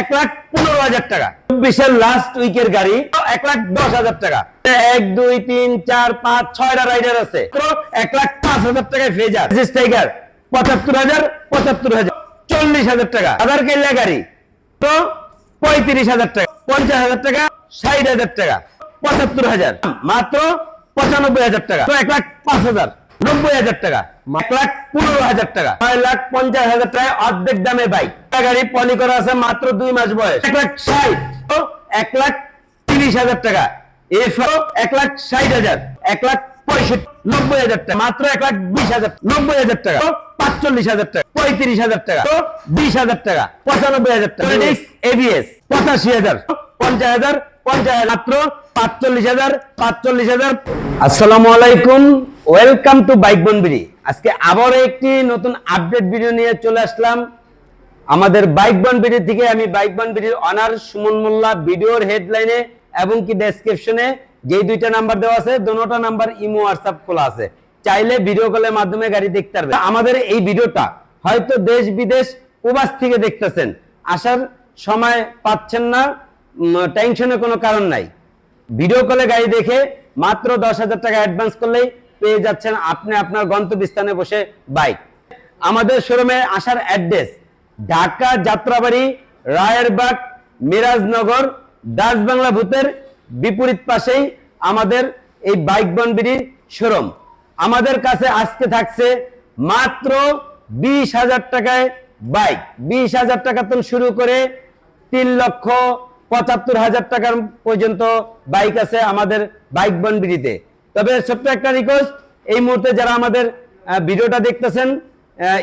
এক লাখ পনেরো হাজার টাকা। চব্বিশের লাস্ট উইকের গাড়ি, এক লাখ দশ হাজার টাকা। এক, দুই, তিন, চার, পাঁচ, ছয়টা রাইডার আছে। মাত্র এক লাখ পাঁচ হাজার টাকায় ফেজার টাইগার পঁচাত্তর হাজার পঁচাত্তর হাজার, চল্লিশ হাজার টাকা। আধার কেল্লা গাড়ি তো পঁয়ত্রিশ হাজার টাকা। পঞ্চাশ হাজার টাকা, ষাট হাজার টাকা, পঁচাত্তর হাজার। মাত্র পঁচানব্বই হাজার টাকা। তো এক লাখ পাঁচ হাজার, নব্বই হাজার টাকা। এক লাখ পনেরো হাজার টাকা। ছয় লাখ পঞ্চাশ হাজার টাকা অর্ধেক দামে বাইক গাড়ি পলি করা আছে মাত্র দুই মাস বয়স। এক লাখ ষাট। এক লাখ তিরিশ হাজার টাকা। এছাড়াও এক লাখ ষাট হাজার। এক লাখ পঁয়ষট্টি নব্বই হাজার টাকা। মাত্র এক লাখ বিশ হাজার নব্বই হাজার টাকা। পাঁচচল্লিশ হাজার টাকা। পঁয়ত্রিশ হাজার টাকা। বিশ হাজার টাকা। পঁচানব্বই হাজার টাকা। এবিএস পঁচাশি হাজার। পঞ্চাশ হাজার পঞ্চাশ মাত্র পাঁচচল্লিশ হাজার পাঁচচল্লিশ হাজার। আসসালামু আলাইকুম। ওয়েলকাম টু বাইক বনবিড়ি আজকে আবার একটি নতুন আপডেট ভিডিও নিয়ে চলে আসলাম। আমাদের বাইক বন ভিডিও থেকে আমি বাইক বন ভিডিওর অনার সুমন মোল্লা ভিডিওর হেডলাইনে এবং কি ডেসক্রিপশনে যেই দুইটা নাম্বার দেওয়া আছে দোনোটা নাম্বার ইমো হোয়াটসঅ্যাপ খোলা আছে। চাইলে ভিডিও কলের মাধ্যমে গাড়ি দেখতে পারবে আমাদের এই ভিডিওটা হয়তো দেশ বিদেশ প্রবাস থেকে দেখতেছেন। আসার সময় পাচ্ছেন না টেনশনের কোনো কারণ নাই। ভিডিও কলে গাড়ি দেখে মাত্র দশ হাজার টাকা অ্যাডভান্স করলেই পেয়ে যাচ্ছেন আপনি আপনার গন্তব্যস্থানে বসে বাইক। আমাদের শোরুমে আসার অ্যাড্রেস, ঢাকা যাত্রাবাড়ি, রায়েরবাগ, মিরাজনগর দাস বাংলা ভূতের বিপরীত পাশেই আমাদের এই বাইক বনবিড়ির শোরুম। আমাদের কাছে আজকে থাকছে মাত্র বিশ হাজার টাকায় বাইক। বিশ হাজার টাকা তো শুরু করে তিন লক্ষ পঁচাত্তর হাজার টাকার পর্যন্ত বাইক আছে আমাদের বাইক বনবিড়িতে। তবে ছোট্ট একটা রিকোয়েস্ট এই মুহূর্তে যারা আমাদের ভিডিওটা দেখতেছেন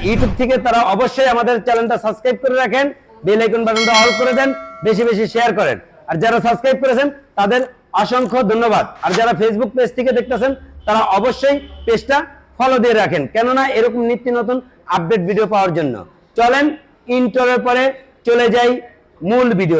ইউটিউব থেকে তারা অবশ্যই আমাদের চ্যানেলটা সাবস্ক্রাইব করে রাখেন বেল আইকন বাটনটা অল করে দেন, বেশি বেশি শেয়ার করেন। আর যারা সাবস্ক্রাইব করেছেন, তাদের অসংখ্য ধন্যবাদ। আর যারা ফেসবুক পেজ থেকে দেখতেছেন, তারা অবশ্যই পেজটা ফলো দিয়ে রাখেন। কেননা এরকম নিত্য নতুন আপডেট ভিডিও পাওয়ার জন্য। চলেন ইন্টারের পরে চলে যাই মূল ভিডিও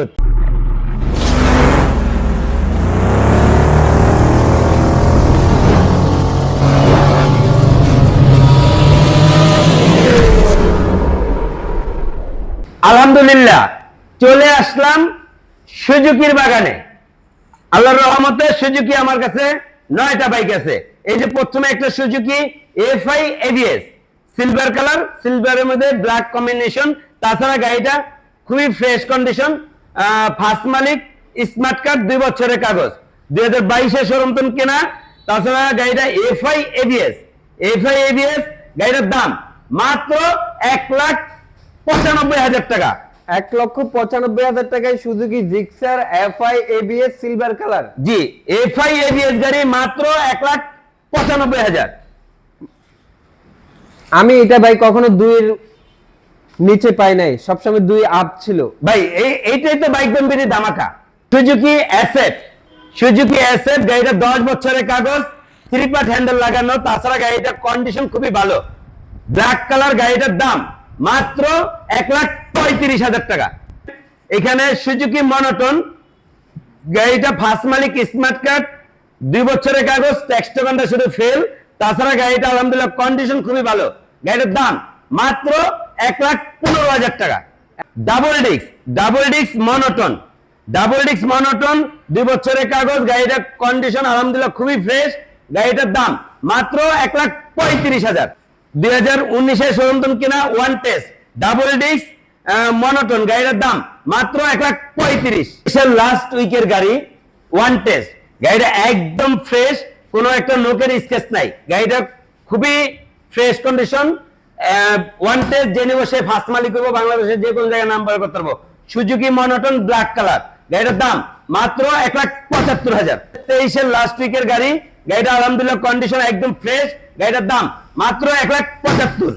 আলহামদুলিল্লাহ, চলে আসলাম সুজুকির বাগানে। আল্লাহর রহমতে সুজুকি আমার কাছে নয়টা বাইক আছে। এই যে প্রথমে একটা Suzuki FI ABS silver colour সিলভারের মধ্যে ব্ল্যাক কম্বিনেশন তাছাড়া গাড়িটা খুবই ফ্রেশ কন্ডিশন ফার্স্ট মালিক স্মার্ট কার্ড দুই বছরের কাগজ। দুই হাজার বাইশে সরমতন কেনা, তাছাড়া গাড়িটা এফআই এবিএস এফআই এবিএস গাড়িটার দাম মাত্র এক লাখ পঁচানব্বই হাজার টাকা। এক লক্ষ পঁচানব্বই হাজার টাকায় Suzuki Gixxer FI ABS silver colour G FI ABS গাড়ি মাত্র এক লাখ পঁচানব্বই হাজার। আমি এটা ভাই কখনো দুইয়ের নিচে পাই নাই সবসময় দুই আপ ছিল। ভাই এইটাই তো বাইক বেম্বির দামাকা সুজুকি অ্যাসেট সুজুকি অ্যাসেট গাড়িটা দশ বছরের কাগজ থ্রি পার্ট হ্যান্ডেল লাগানো তাছাড়া গাড়িটার কন্ডিশন খুবই ভালো। ব্ল্যাক কালার গাড়িটার দাম মাত্র এক লাখ পঁয়ত্রিশ হাজার টাকা। এখানে সুজুকি মনোটন, গাড়িটা ফার্স্ট মালিক, স্মার্ট কার্ড, দুই বছরের কাগজ ট্যাক্স টোকানটা শুধু ফেল তাছাড়া গাড়িটা আলহামদুলিল্লাহ কন্ডিশন খুবই ভালো। গাড়িটার দাম মাত্র এক লাখ পনেরো হাজার টাকা। ডাবল ডিক্স ডাবল ডিক্স মনোটন। ডাবল ডিক্স মনোটন, দুই বছরের কাগজ, গাড়িটার কন্ডিশন আলহামদুলিল্লাহ খুবই ফ্রেশ গাড়িটার দাম মাত্র এক লাখ পঁয়ত্রিশ হাজার। দুই হাজার উনিশে কিনা ওয়ান টেস্ট ডাবল ডিক্স মনোটন গাড়িটার দাম মাত্র এক লাখ পঁয়ত্রিশ। লাস্ট উইকের গাড়ি ওয়ান টেস্ট গাড়িটা একদম ফ্রেশ কোনো একটা নোকের স্কেচ নাই। গাড়িটা খুবই ফ্রেশ কন্ডিশন ওয়ান টেস্ট জেনে বসে ফার্স্ট মালিক করব, বাংলাদেশের যে কোনো জায়গায় নাম্বার করতে পারব। সুজুকি মনোটন ব্ল্যাক কালার গাড়িটার দাম মাত্র এক লাখ পঁচাত্তর হাজার। তেইশের লাস্ট উইকের গাড়ি গাড়িটা আলহামদুলিল্লাহ কন্ডিশন একদম ফ্রেশ গাড়িটার দাম মাত্র এক লাখ পঁচাত্তর।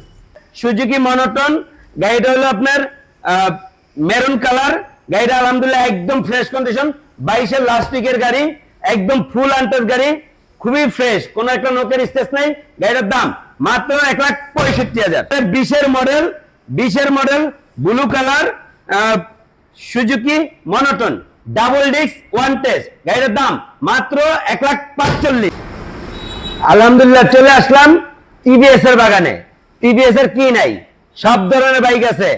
সুজুকি মনোটন গাড়িটা হলো আপনার মেরুন কালার গাড়িটা আলহামদুলিল্লাহ একদম ফ্রেশ কন্ডিশন বাইশের লাস্ট উইকের গাড়ি, একদম ফুল আন্টার গাড়ি, খুবই ফ্রেশ কোন একটা নোকের স্টেজ নাই, গাড়িটার দাম মাত্র এক লাখ পঁয়ষট্টি হাজার। বিশের মডেল বিশের model blue colour Suzuki monotone double disc one test গাড়িটার দাম মাত্র এক লাখ পাঁচচল্লিশ। আলহামদুলিল্লাহ, চলে আসলাম টিভিএস এর বাগানে। টিভিএস এর কি নাই? সব ধরনের বাইক আছে।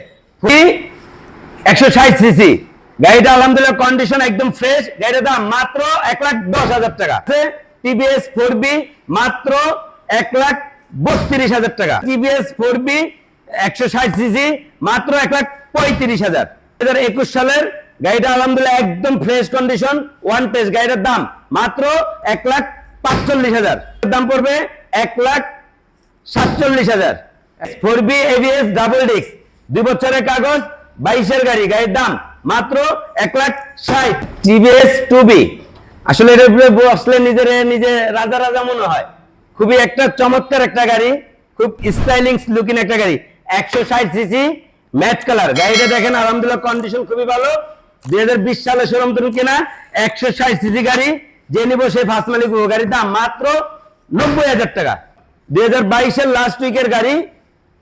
একশো ষাট সিসি গাড়িটা আলহামদুলিল্লাহ কন্ডিশন একদম ফ্রেশ গাড়িটার দাম মাত্র এক লাখ দশ হাজার টাকা। টিভিএস ফোর বি মাত্র এক লাখ বত্রিশ হাজার টাকা। টিভিএস ফোর বি একশো ষাট সিসি মাত্র এক লাখ পঁয়ত্রিশ হাজার। দু সালের গাড়িটা আলহামদুলিল্লাহ একদম ফ্রেশ কন্ডিশন ওয়ান টেস্ট গাড়িটার দাম মাত্র এক লাখ পাঁচচল্লিশ হাজার। দাম পড়বে এক লাখ সাতচল্লিশ হাজার। Four B ABS double disc দুই বছরের কাগজ, বাইশের গাড়ি, গাড়ির দাম মাত্র এক লাখ ষাট। টিভিএস টু বি আসলে এর উপরে বসলে নিজের, নিজে রাজা রাজা মনে হয়। খুবই একটা চমৎকার একটা গাড়ি, খুব স্টাইলিং লুকিং একটা গাড়ি, একশো ষাট সিসি ম্যাচ কালার গাড়িটা দেখেন, আলহামদুলিল্লাহ কন্ডিশন খুবই ভালো। দুই হাজার বিশ সালে শোরুম তুমি কিনা, একশো সিসি গাড়ি, যে নিবো সেই ফার্স্ট মালিক গাড়ির দাম মাত্র নব্বই হাজার টাকা। দুই হাজার লাস্ট উইকের গাড়ি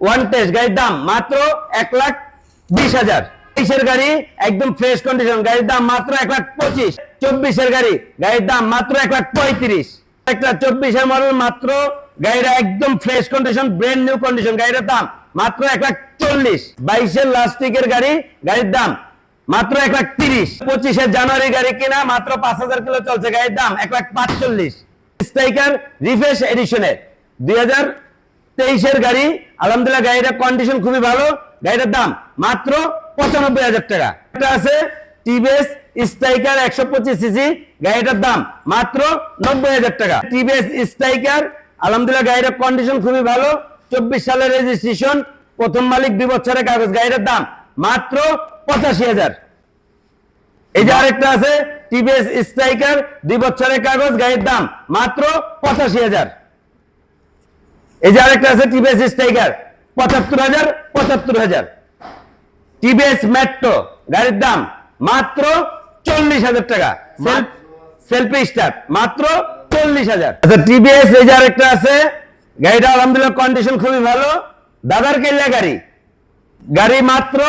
ওয়ান টেস্ট গাড়ির দাম মাত্র এক লাখ বিশ হাজার। তেইশের গাড়ি, একদম ফ্রেশ কন্ডিশন গাড়ির দাম মাত্র এক লাখ পঁচিশ। চব্বিশের গাড়ি, গাড়ির দাম মাত্র এক লাখ পঁয়ত্রিশ। একটা চব্বিশের মডেল মাত্র, গাড়িটা একদম fresh condition brand new condition গাড়িটার দাম মাত্র এক লাখ চল্লিশ। বাইশের লাস্ট উইকের গাড়ি, গাড়ির দাম মাত্র এক লাখ তিরিশ। পঁচিশের জানুয়ারি গাড়ি কিনা, মাত্র পাঁচ হাজার কিলো চলছে গাড়ির দাম, এক লাখ পাঁচচল্লিশ। স্ট্রাইকার রিফ্রেশ এডিশনের দুই হাজার তেইশের গাড়ি, আলহামদুলিল্লাহ গাড়িটার কন্ডিশন খুবই ভালো। গাড়িটার দাম মাত্র পঁচানব্বই হাজার টাকা। একটা আছে টিভিএস স্ট্রাইকার একশো পঁচিশ সিসি, গাড়িটার দাম মাত্র নব্বই হাজার টাকা। টিভিএস স্ট্রাইকার আলহামদুলিল্লাহ গাড়িটার কন্ডিশন খুবই ভালো। চব্বিশ সালের রেজিস্ট্রেশন প্রথম মালিক দুই বছরের কাগজ। গাড়িটার দাম মাত্র পঁচাশি হাজার। এই যে আরেকটা আছে টিভিএস স্ট্রাইকার দুই বছরের কাগজ গাড়ির দাম মাত্র পঁচাশি হাজার। এই যে আরেকটা আছে টিভিএস স্ট্রাইকার পঁচাত্তর হাজার পঁচাত্তর হাজার। টিভিএস মেট্রো গাড়ির দাম মাত্র চল্লিশ হাজার টাকা। সেলফি স্টার্ট মাত্র চল্লিশ হাজার। আচ্ছা টিভিএস এই যে আরেকটা আছে গাড়িটা আলহামদুলিল্লাহ কন্ডিশন খুবই ভালো। দাদার কেল্লা গাড়ি। গাড়ি মাত্র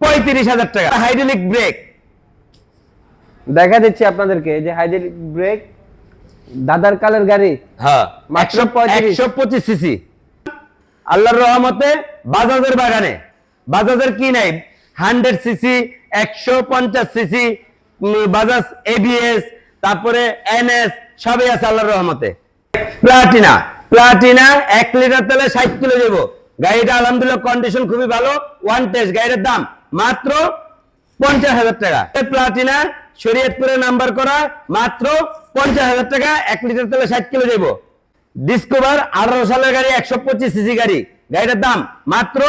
পঁয়ত্রিশ হাজার টাকা। হাইড্রোলিক ব্রেক দেখা দিচ্ছি আপনাদেরকে যে হাইড্রোলিক ব্রেক দাদার কালের গাড়ি হ্যাঁ। মাত্র একশো 35 একশো পঁচিশ সিসি আল্লাহর রহমতে বাজাজের বাগানে। বাজাজের কি নাই? হান্ড্রেড সিসি একশো পঞ্চাশ সিসি বাজাজ এবিএস তারপরে এনএস সবই আছে আল্লাহর রহমতে। প্লাটিনা। প্লাটিনা এক লিটার তেলে ষাট কিলো দেবো। গাড়িটা আলহামদুলিল্লাহ কন্ডিশন খুবই ভালো। ওয়ান টেস্ট গাড়ির দাম মাত্র পঞ্চাশ হাজার টাকা। প্লাটিনা শরীয়তপুরে নাম্বার করা মাত্র পঞ্চাশ হাজার টাকা এক লিটার তেলে ষাট কিলো দেবো। ডিসকভার আঠারো সালের গাড়ি একশো পঁচিশ সিসি গাড়ি। গাড়িটার দাম মাত্র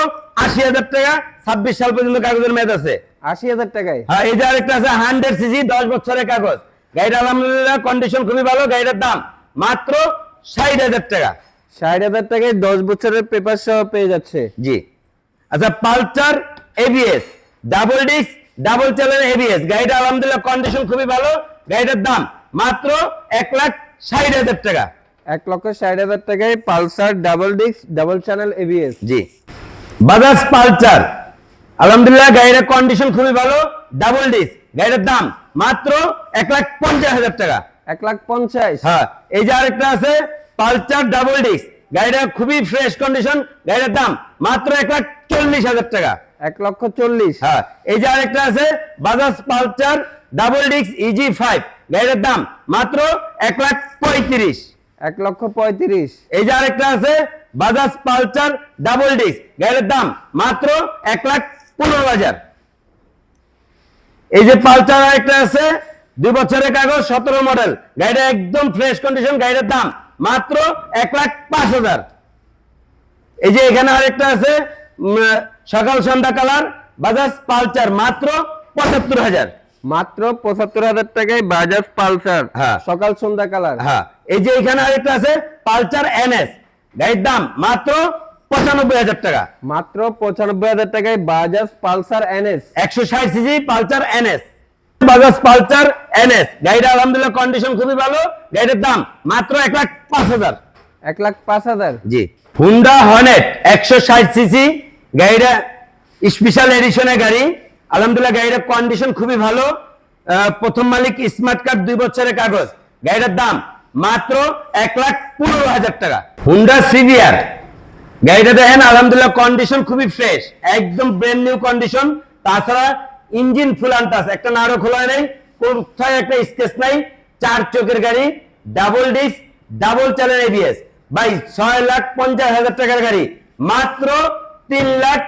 আশি হাজার টাকা ছাব্বিশ সাল পর্যন্ত কাগজের মেয়াদ আছে। আশি হাজার টাকায়? হ্যাঁ এই যে আরেকটা আছে হান্ড্রেড সিসি দশ বছরের কাগজ। গাড়িটা আলহামদুলিল্লাহ কন্ডিশন খুবই ভালো গাড়িটার দাম মাত্র ষাট হাজার টাকা। ষাট হাজার টাকায় দশ বছরের পেপার সহ পেয়ে যাচ্ছে। জি। আচ্ছা Pulsar ABS double disc double channel ABS গাড়িটা আলহামদুলিল্লাহ কন্ডিশন খুবই ভালো। গাড়িটার দাম মাত্র এক লাখ ষাট হাজার টাকা। এক লক্ষ ষাট হাজার টাকায় Pulsar double disc double channel ABS জি। বাজাজ পালচার আলহামদুলিল্লাহ গাড়ির কন্ডিশন খুবই ভালো। ডাবল ডিস্ক গাড়ির দাম মাত্র এক লাখ পঞ্চাশ হাজার টাকা। এক লাখ পঞ্চাশ। হ্যাঁ এই যে আরেকটা আছে পালচার ডাবল ডিস্ক গাড়িটা খুবই ফ্রেশ কন্ডিশন গাড়ির দাম মাত্র এক লাখ চল্লিশ হাজার টাকা। এক লক্ষ চল্লিশ। হ্যাঁ। এই যে আরেকটা আছে Bajaj Pulsar double disc easy five গাড়ির দাম মাত্র এক লাখ পঁয়ত্রিশ। এক লক্ষ পঁয়ত্রিশ। এই যে আরেকটা আছে বাজাজ পালচার ডাবল ডিস্ক গাড়ির দাম মাত্র এক লাখ পনেরো হাজার। এই যে পালচার আরেকটা আছে দুই বছরের কাগজ সতেরো মডেল গাড়িটা একদম ফ্রেশ কন্ডিশন গাড়ির দাম মাত্র এক লাখ পাঁচ হাজার। এই যে এখানে আরেকটা আছে সকাল সন্ধ্যা কালার বাজাজ পালচার মাত্র পঁচাত্তর হাজার। মাত্র পঁচাত্তর হাজার টাকায় বাজাজ পালসার। হ্যাঁ। সকাল সন্ধ্যা কালার। হ্যাঁ। এই যে এখানে আরেকটা আছে পালচার এনএস। গাড়ির দাম মাত্র পঁচানব্বই হাজার টাকা। মাত্র পঁচানব্বই হাজার টাকায় বাজাজ পালসার এনএস। একশো ষাট CC Pulsar NS. Bajaj Pulsar NS. গাড়িটা আলহামদুলিল্লাহ কন্ডিশন খুবই ভালো। গাড়িটার দাম মাত্র এক লাখ পাঁচ হাজার। এক লাখ পাঁচ হাজার। জি। হুন্ডা হর্নেট একশো ষাট সিসি গাড়িটা স্পেশাল এডিশনের গাড়ি। আলহামদুলিল্লাহ, গাড়িটার কন্ডিশন খুবই ভালো। প্রথম মালিক স্মার্ট কার্ড দুই বছরের কাগজ। গাড়িটার দাম মাত্র এক লাখ পনেরো হাজার টাকা। হুন্ডা সিভিয়ার গাড়িটা দেখেন, আলহামদুলিল্লাহ কন্ডিশন খুবই ফ্রেশ একদম ব্র্যান্ড নিউ কন্ডিশন তাছাড়া ইঞ্জিন ফুল আনটাস একটা নাড়ো খোলা নেই, কোথায় একটা স্কেচ নাই, চার চোখের গাড়ি double disc double channel ABS ভাই, ছয় লাখ পঞ্চাশ হাজার টাকার গাড়ি। মাত্র তিন লাখ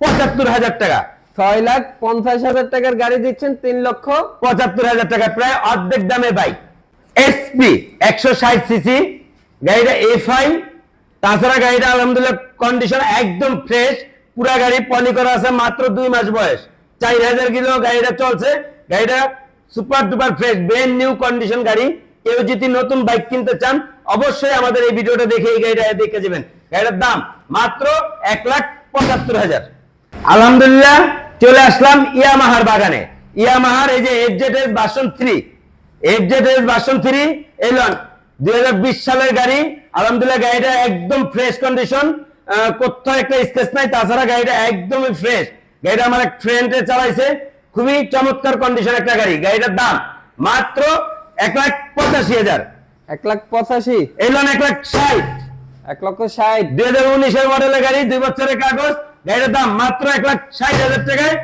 পঁচাত্তর হাজার টাকা। ছয় লাখ পঞ্চাশ হাজার টাকার গাড়ি দিচ্ছেন তিন লক্ষ পঁচাত্তর হাজার টাকা প্রায় অর্ধেক দামে বাইক এসপি একশো ষাট সিসি গাড়িটা এফআই তাছাড়া গাড়িটা আলহামদুলিল্লাহ কন্ডিশন একদম ফ্রেশ পুরা গাড়ি পলি করা আছে মাত্র দুই মাস বয়স। চার হাজার কিলো গাড়িটা চলছে গাড়িটা super duper fresh brand new condition গাড়ি। কেউ যদি নতুন বাইক কিনতে চান অবশ্যই আমাদের এই ভিডিওটা দেখে এই গাড়িটা দেখে যাবেন। গাড়িটার দাম মাত্র এক লাখ পঁচাত্তর হাজার। আলহামদুলিল্লাহ চলে আসলাম ইয়ামাহার বাগানে। ইয়ামাহার এই যে S version three S version three Elon দুই সালের গাড়ি। আলহামদুলিল্লাহ গাড়িটা একদম ফ্রেশ কন্ডিশন কোথাও একটা স্কেচ নাই তাছাড়া গাড়িটা একদমই ফ্রেশ গাড়িটা আমার এক ফ্রেন্ডে চালাইছে। খুবই চমৎকার কন্ডিশন একটা গাড়ি। গাড়িটার দাম মাত্র এক লাখ পঁচাশি হাজার। এক লাখ পঁচাশি। এলন এক লাখ ষাট। এক লক্ষ ষাট। দুই হাজার উনিশের মডেলের গাড়ি দুই বছরের কাগজ গাড়ির দাম মাত্র এক লাখ ষাট হাজার টাকায়।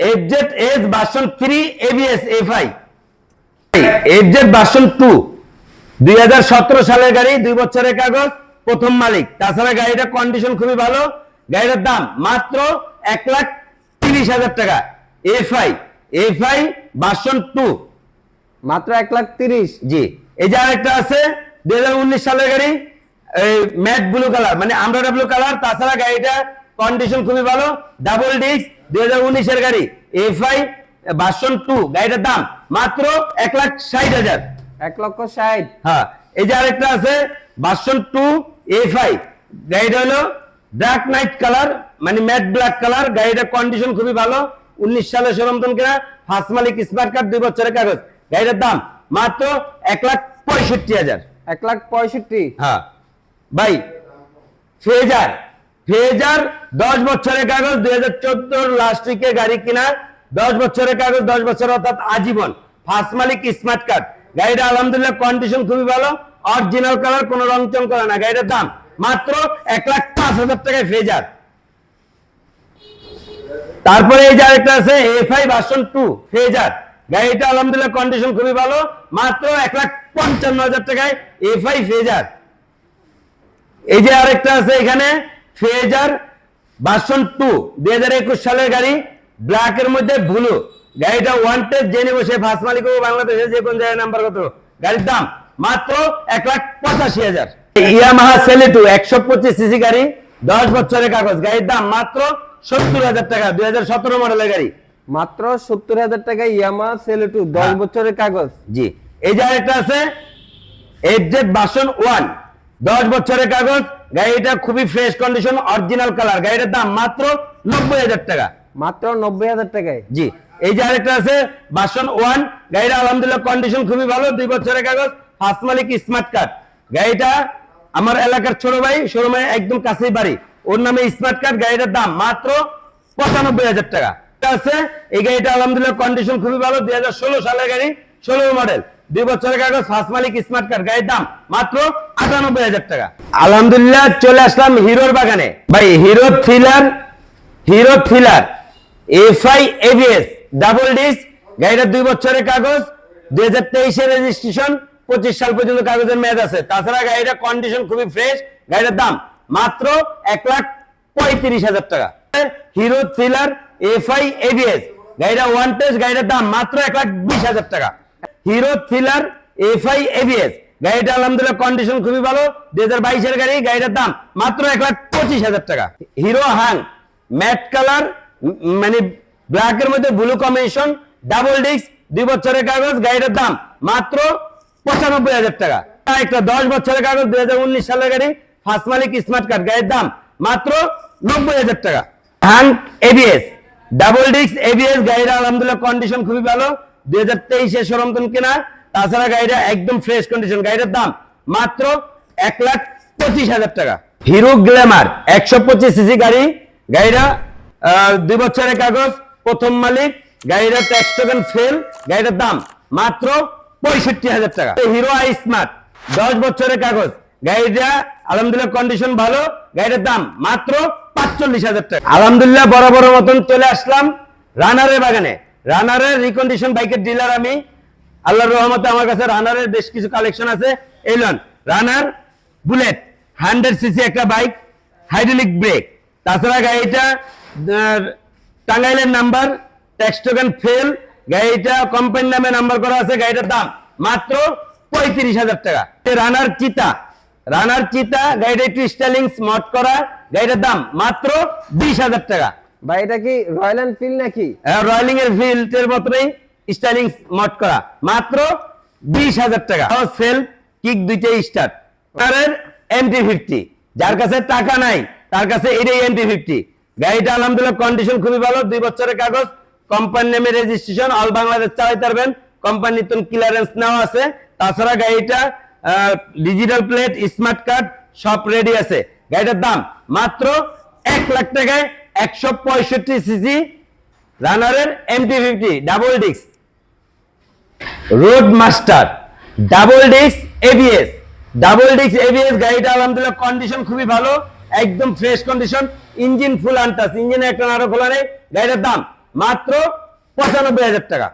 FZ S version three ABS FI FZ version two দুই হাজার সতেরো সালের গাড়ি দুই বছরের কাগজ প্রথম মালিক। তাছাড়া গাড়িটার কন্ডিশন খুবই ভালো। গাড়িটার দাম মাত্র এক লাখ তিরিশ হাজার টাকা। এফআই এফআই ভার্সন টু মাত্র এক লাখ তিরিশ। জি। এই যে আরেকটা আছে দুই হাজার উনিশ সালের গাড়ি ম্যাট ব্লু কালার মানে আমরা ব্লু কালার তাছাড়া গাড়িটা কন্ডিশন খুবই ভালো ডাবল ডিস্ক দুই হাজার উনিশের গাড়ি এফআই ভার্সন টু গাড়িটার দাম মাত্র এক লাখ ষাট হাজার। এক লক্ষ ষাট। হ্যাঁ এই যে আরেকটা আছে ভার্সন টু এফআই গাড়িটা হলো ব্ল্যাক নাইট কালার মানে ম্যাট ব্ল্যাক কালার গাড়িটার কন্ডিশন খুবই ভালো উনিশ সালে সরমতন কেনা ফার্স্ট মালিক স্মার্ট কার্ড দুই বছরের কাগজ গাড়িটার দাম মাত্র এক লাখ পঁয়ষট্টি হাজার। এক লাখ পঁয়ষট্টি। হ্যাঁ। ভাই ফেজার ফেজার দশ বছরের কাগজ, দুই হাজার চোদ্দোর লাস্ট উইকে গাড়ি কিনা, দশ বছরের কাগজ, দশ বছর অর্থাৎ আজীবন। ফার্স্ট মালিক স্মার্ট কার্ড গাড়িটা আলহামদুলিল্লাহ কন্ডিশন খুবই ভালো অরিজিনাল কালার কোনো রং চং করে না। গাড়িটার দাম মাত্র এক লাখ পাঁচ হাজার টাকায় ফেজার তারপরে এই যে আছে এফআই ভার্সন টু ফেজার গাড়িটা আলহামদুলিল্লাহ কন্ডিশন খুবই ভালো, মাত্র এক লাখ পঞ্চান্ন হাজার টাকায় এফআই ফেজার এই যে আরেকটা আছে এখানে ফেজার ভার্সন টু দুই হাজার একুশ সালের গাড়ি ব্ল্যাক এর মধ্যে ব্লু গাড়িটা ওয়ান টেস্ট জেনে বসে ফার্স্ট মালিক বাংলাদেশে যে কোন জায়গায় নাম্বার কত। গাড়ির দাম মাত্র এক লাখ পঁচাশি হাজার। ইয়ামাহা সেলেটু একশো পঁচিশ সিসি গাড়ি দশ বছরের কাগজ। গাড়ির দাম মাত্র সত্তর হাজার টাকা দুই হাজার সতেরো মডেলের গাড়ি। মাত্র সত্তর হাজার টাকা ইয়ামা সেলেটু দশ হ্যাঁ। বছরের কাগজ। জি। এই যে আরেকটা আছে এফজেড বাসন ওয়ান দশ বছরের কাগজ গাড়িটা খুবই ফ্রেশ কন্ডিশন অরিজিনাল কালার গাড়িটার দাম মাত্র নব্বই হাজার টাকা। মাত্র নব্বই হাজার টাকায়? জি এই যে আরেকটা আছে বাসন ওয়ান গাড়িটা আলহামদুলিল্লাহ কন্ডিশন খুবই ভালো দুই বছরের কাগজ ফার্স্ট মালিক স্মার্ট কার্ড গাড়িটা আমার এলাকার ছোট ভাই শোরুমে একদম কাছেই বাড়ি। ওর নামে স্মার্ট কার্ড গাড়িটার দাম মাত্র পঁচানব্বই হাজার টাকা। এটা আছে এই গাড়িটা আলহামদুলিল্লাহ কন্ডিশন খুবই ভালো দুই হাজার ষোলো সালের গাড়ি ষোলো মডেল দুই বছরের কাগজ ফার্স্ট মালিক স্মার্ট কার্ড গাড়ির দাম মাত্র আটানব্বই হাজার টাকা। আলহামদুলিল্লাহ, চলে আসলাম হিরোর বাগানে। ভাই, Hero Thriller Hero Thriller FI ABS double disc গাড়িটার দুই বছরের কাগজ, দুই হাজার তেইশের রেজিস্ট্রেশন পঁচিশ সাল পর্যন্ত কাগজের মেয়াদ আছে। তাছাড়া গাড়িটার কন্ডিশন খুবই ফ্রেশ গাড়িটার দাম মাত্র এক লাখ পঁয়ত্রিশ হাজার টাকা। হিরো থ্রিলার এফআই এবিএস গাড়িটা ওয়ান টেস্ট গাড়িটার দাম মাত্র এক লাখ বিশ হাজার টাকা। হিরো থ্রিলার এফআই এভিএস গাড়িটা আলহামদুলিল্লাহ কন্ডিশন খুবই ভালো। দুই হাজার বাইশের গাড়ি, গাড়িটার দাম মাত্র এক লাখ পঁচিশ হাজার টাকা। হিরো হাং, ম্যাট কালার মানে ব্ল্যাক এর মধ্যে ব্লু কম্বিনেশন ডাবল ডিস্ক দুই বছরের কাগজ, গাড়িটার দাম মাত্র পঁচানব্বই হাজার টাকা। একটা দশ বছরের কাগজ, দুই হাজার উনিশ সালের গাড়ি ফার্স্ট মালিক স্মার্ট কার্ড গাড়ির দাম মাত্র নব্বই হাজার টাকা। Hand ABS double disc ABS গাড়িটা আলহামদুলিল্লাহ কন্ডিশন খুবই ভালো। দুই হাজার তেইশে সরমতন কেনা, তাছাড়া গাড়িটা একদম ফ্রেশ কন্ডিশন গাড়িটার দাম মাত্র এক লাখ পঁচিশ হাজার টাকা। হিরো গ্ল্যামার একশো পঁচিশ সিসি গাড়ি, গাড়িটা দুই বছরের কাগজ, প্রথম মালিক, গাড়িটা ফেল গাড়িটার দাম মাত্র পঁয়ষট্টি হাজার টাকা। হিরো আই স্মার্ট দশ বছরের কাগজ, গাড়িটা আলহামদুলিল্লাহ কন্ডিশন ভালো, গাড়িটার দাম মাত্র পাঁচচল্লিশ হাজার টাকা। আলহামদুলিল্লাহ বড় বড় মতন চলে আসলাম রানারের বাগানে। রানারের রিকন্ডিশন বাইকের ডিলার আমি। আল্লাহর রহমতে আমার কাছে রানারের বেশ কিছু কালেকশন আছে। এলন রানার বুলেট হান্ড্রেড সিসি একটা বাইক হাইড্রোলিক ব্রেক তাছাড়া গাড়িটা টাঙ্গাইলের নাম্বার ট্যাক্সটোকেন ফেল গাড়িটা কোম্পানি নামে নাম্বার করা আছে, গাড়িটার দাম মাত্র পঁয়ত্রিশ হাজার টাকা। রানার চিতা রানার চিতা গাড়িটা একটু স্টাইলিং স্মার্ট করা। গাড়িটার দাম মাত্র বিশ হাজার টাকা। ভাই, এটা কি রয়্যাল এনফিল্ড নাকি? রয়্যালিং এর ফিল্টের মতোই স্টাইলিং মট করা। মাত্র বিশ হাজার টাকা। সেল কিক দুইটাই স্টার্ট কারের এমটি ফিফটি যার কাছে টাকা নাই, তার কাছে এটাই এমটি ফিফটি গাড়িটা আলহামদুলিল্লাহ কন্ডিশন খুবই ভালো। দুই বছরের কাগজ কোম্পানি নামে রেজিস্ট্রেশন অল বাংলাদেশ চালাইতে পারবেন কোম্পানি নতুন ক্লিয়ারেন্স নেওয়া আছে। তাছাড়া গাড়িটা ডিজিটাল প্লেট স্মার্ট কার্ড সব রেডি আছে। গাড়িটার দাম মাত্র এক লাখ টাকায় একশো পঁয়ষট্টি CC রানারের MT fifty double disc. Road master double disc ABS double disc ABS গাড়িটা আলহামদুলিল্লাহ কন্ডিশন খুবই ভালো একদম fresh condition engine full untouched ইঞ্জিনে একটা নাড়ো খোলা নেই। গাড়িটার দাম মাত্র পঁচানব্বই হাজার টাকা।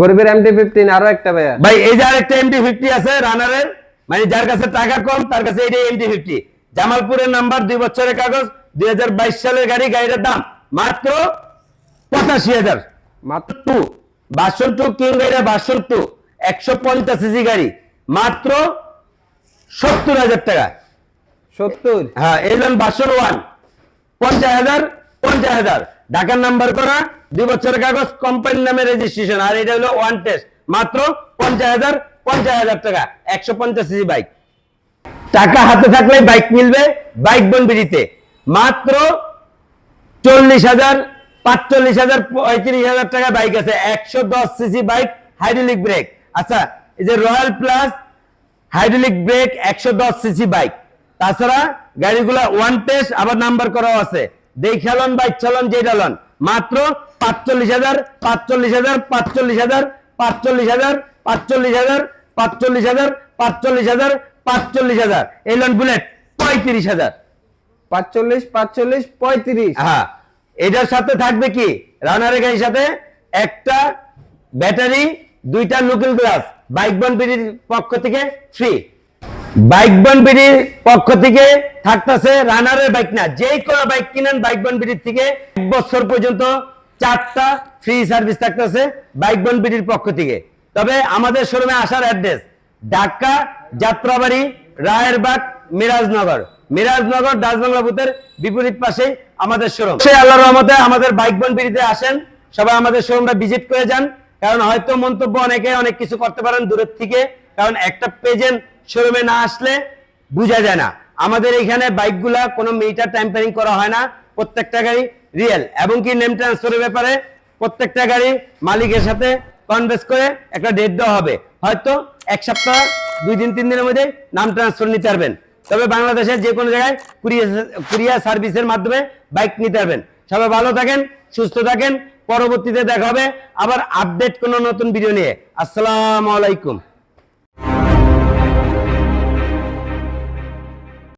গরিবের এমটি ফিফটিন আরও একটা ভাইয়া। ভাই এই যে আরেকটা এমটি ফিফটি আছে রানারের মানে যার কাছে টাকা কম তার কাছে এটাই এমটি ফিফটি জামালপুরের নাম্বার দুই বছরের কাগজ দুই হাজার বাইশ সালের গাড়ি গাড়িটার দাম মাত্র পঁচাশি হাজার। মাত্র টু বাসন টু কিং গাড়ি বাসন টু একশো পঞ্চাশ সিসি গাড়ি মাত্র সত্তর হাজার টাকা। সত্তর? হ্যাঁ এলেন বাসন ওয়ান পঞ্চাশ হাজার পঞ্চাশ হাজার। ঢাকার নাম্বার করা দুই বছরের কাগজ কোম্পানির নামে রেজিস্ট্রেশন আর এটা হলো ওয়ান টেস্ট মাত্র পঞ্চাশ হাজার পঞ্চাশ হাজার টাকা একশো পঞ্চাশ সিসি বাইক টাকা হাতে থাকলে বাইক মিলবে বাইক বনবিড়িতে মাত্র চল্লিশ হাজার, পাঁচচল্লিশ হাজার, পঁয়ত্রিশ হাজার টাকা বাইক আছে। একশো দশ সিসি বাইক হাইড্রোলিক ব্রেক আচ্ছা এই যে রয়্যাল প্লাস হাইড্রোলিক ব্রেক একশো দশ সিসি বাইক তাছাড়া গাড়িগুলা ওয়ান টেস্ট আবার নাম্বার করাও আছে। দেখালন বাইক চালন যেটা লন মাত্র পাঁচচল্লিশ হাজার পাঁচচল্লিশ হাজার পাঁচচল্লিশ হাজার পাঁচচল্লিশ হাজার পাঁচচল্লিশ হাজার পাঁচচল্লিশ হাজার পাঁচচল্লিশ হাজার পাঁচচল্লিশ হাজার। এই লন বুলেট পঁয়ত্রিশ হাজার। পাঁচচল্লিশ পাঁচচল্লিশ, পঁয়ত্রিশ। হ্যাঁ এটার সাথে থাকবে কি? রানারের গাড়ির সাথে একটা ব্যাটারি দুইটা লুকিং গ্লাস বাইক বন বিডির পক্ষ থেকে ফ্রি বাইক বন বিডির পক্ষ থেকে থাকতেছে রানারের বাইক না, যে কোনো বাইক কিনেন বাইক বন বিডির থেকে এক বছর পর্যন্ত চারটা ফ্রি সার্ভিস থাকতেছে বাইক বন বিডির পক্ষ থেকে। তবে আমাদের শোরুমে আসার অ্যাড্রেস ঢাকা, যাত্রাবাড়ি, রায়েরবাগ, মিরাজনগর। মিরাজনগর দাসবাংলা বুথের বিপরীত পাশে আমাদের শোরুম। সে আল্লাহর রহমতে আমাদের বাইক বন বিড়িতে আসেন। সবাই আমাদের শোরুমটা ভিজিট করে যান। কারণ হয়তো মন্তব্য অনেকে অনেক কিছু করতে পারেন দূরের থেকে। কারণ একটা পেজেন্ট শোরুমে না আসলে বোঝা যায় না। আমাদের এখানে বাইকগুলা কোনো মিটার টাইম্পারিং করা হয় না। প্রত্যেকটা গাড়ি রিয়েল। এবং কি নেম ট্রান্সফারের ব্যাপারে প্রত্যেকটা গাড়ি মালিকের সাথে কনভেস করে একটা ডেট দেওয়া হবে। হয়তো এক সপ্তাহ দুই দিন তিন দিনের মধ্যে নাম ট্রান্সফার নিতে পারবেন। তবে বাংলাদেশের যে কোনো জায়গায় কুরিয়া কুরিয়ার সার্ভিসের মাধ্যমে বাইক নিতে পারবেন। সবাই ভালো থাকেন, সুস্থ থাকেন। পরবর্তীতে দেখা হবে। আবার আপডেট কোনো নতুন ভিডিও নিয়ে। আসসালামু আলাইকুম।